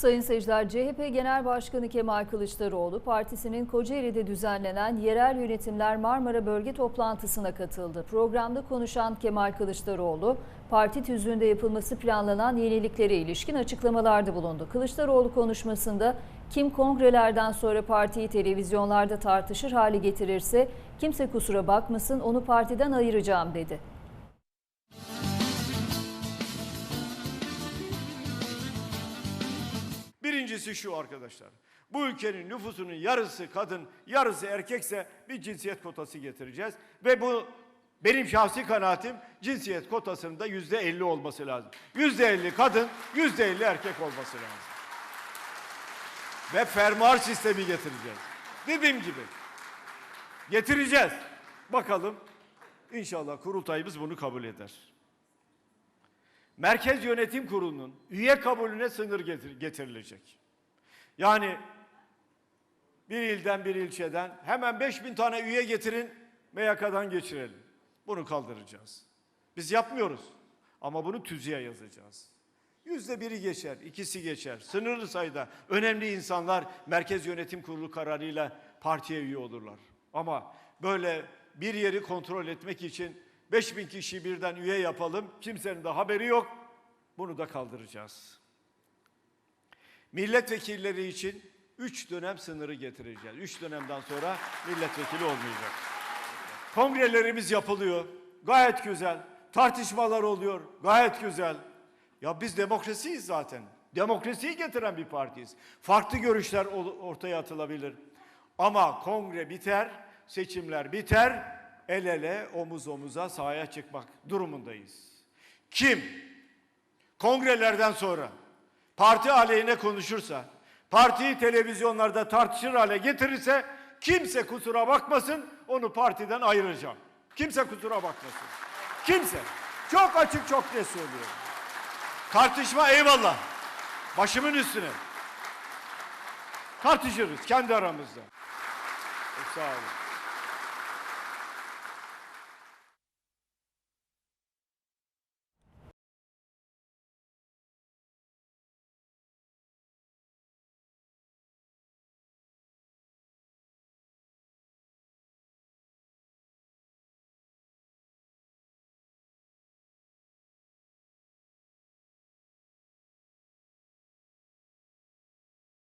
Sayın seyirciler, CHP Genel Başkanı Kemal Kılıçdaroğlu, partisinin Kocaeli'de düzenlenen yerel yönetimler Marmara Bölge toplantısına katıldı. Programda konuşan Kemal Kılıçdaroğlu, parti tüzüğünde yapılması planlanan yeniliklere ilişkin açıklamalarda bulundu. Kılıçdaroğlu konuşmasında kim kongrelerden sonra partiyi televizyonlarda tartışır hale getirirse kimse kusura bakmasın onu partiden ayıracağım dedi. Birincisi şu arkadaşlar. Bu ülkenin nüfusunun yarısı kadın, yarısı erkekse bir cinsiyet kotası getireceğiz. Ve bu benim şahsi kanaatim cinsiyet kotasının da yüzde elli olması lazım. Yüzde elli kadın, yüzde elli erkek olması lazım. Ve fermuar sistemi getireceğiz. Dediğim gibi getireceğiz. Bakalım inşallah kurultayımız bunu kabul eder. Merkez Yönetim Kurulu'nun üye kabulüne sınır getir- getirilecek. Yani bir ilden bir ilçeden hemen 5000 tane üye getirin MYK'dan geçirelim. Bunu kaldıracağız. Biz yapmıyoruz ama bunu tüzüğe yazacağız. Yüzde biri geçer, ikisi geçer. Sınırlı sayıda önemli insanlar Merkez Yönetim Kurulu kararıyla partiye üye olurlar. Ama böyle bir yeri kontrol etmek için 5000 kişi birden üye yapalım, kimsenin de haberi yok. Bunu da kaldıracağız. Milletvekilleri için 3 dönem sınırı getireceğiz. 3 dönemden sonra milletvekili olmayacak. Kongrelerimiz yapılıyor. Gayet güzel. Tartışmalar oluyor. Gayet güzel. Ya biz demokrasiyiz zaten. Demokrasiyi getiren bir partiyiz. Farklı görüşler ortaya atılabilir. Ama kongre biter, seçimler biter. El ele, omuz omuza sahaya çıkmak durumundayız. Kim kongrelerden sonra parti aleyhine konuşursa, partiyi televizyonlarda tartışır hale getirirse kimse kusura bakmasın onu partiden ayıracağım. Kimse kusura bakmasın. Kimse. Çok açık çok net söylüyorum. Tartışma eyvallah. Başımın üstüne. Tartışırız kendi aramızda. Sağ olun.